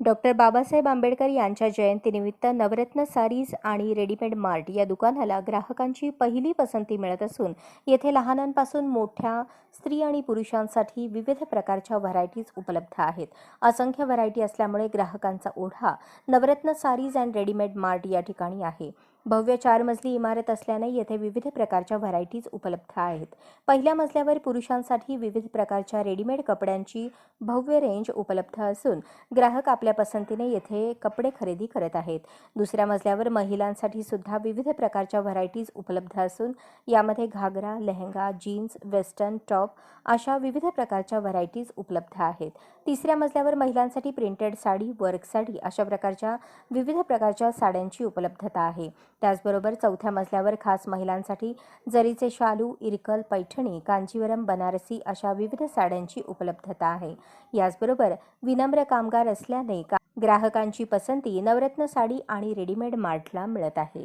Doctor Babasaheb Ambedkar यांच्या जयंतीनिमित्त Navratna sarees आणि रेडीमेड मार्ट या दुकानाला ग्राहकांची पहिली पसंती मिळत असून येथे लहानांपासून मोठ्या स्त्री आणि पुरुषांसाठी विविध प्रकारच्या व्हरायटीज उपलब्ध आहेत. असंख्य व्हरायटी असल्यामुळे ग्राहकांचा ओढा Navratna sarees and readymade mart या ठिकाणी आहे. भव्य चार मजली इमारत असल्याने येथे विविध प्रकारच्या व्हरायटीज उपलब्ध आहेत. पहिल्या मजल्यावर पुरुषांसाठी विविध प्रकारच्या रेडीमेड कपड्यांची भव्य रेंज उपलब्ध असून ग्राहक आपल्या पसंतीने येथे कपडे खरेदी करत आहेत. दुसऱ्या मजल्यावर महिलांसाठी सुद्धा विविध प्रकारच्या व्हरायटीज उपलब्ध असून यामध्ये ghagra lehenga jeans western top अशा विविध प्रकारच्या व्हरायटीज उपलब्ध आहेत. तिसऱ्या मजल्यावर महिलांसाठी प्रिंटेड साडी वर्क साडी अशा प्रकारच्या विविध प्रकारच्या साड्यांची उपलब्धता आहे. त्याचबरोबर चौथ्या मजल्यावर खास महिलांसाठी जरीचे शालू इरकल पैठणी कांजीवरम बनारसी अशा विविध साड्यांची उपलब्धता आहे. याचबरोबर विनम्र कामगार असल्याने ग्राहकांची पसंती नवरत्न साडी आणि रेडीमेड मार्टला मिळत आहे.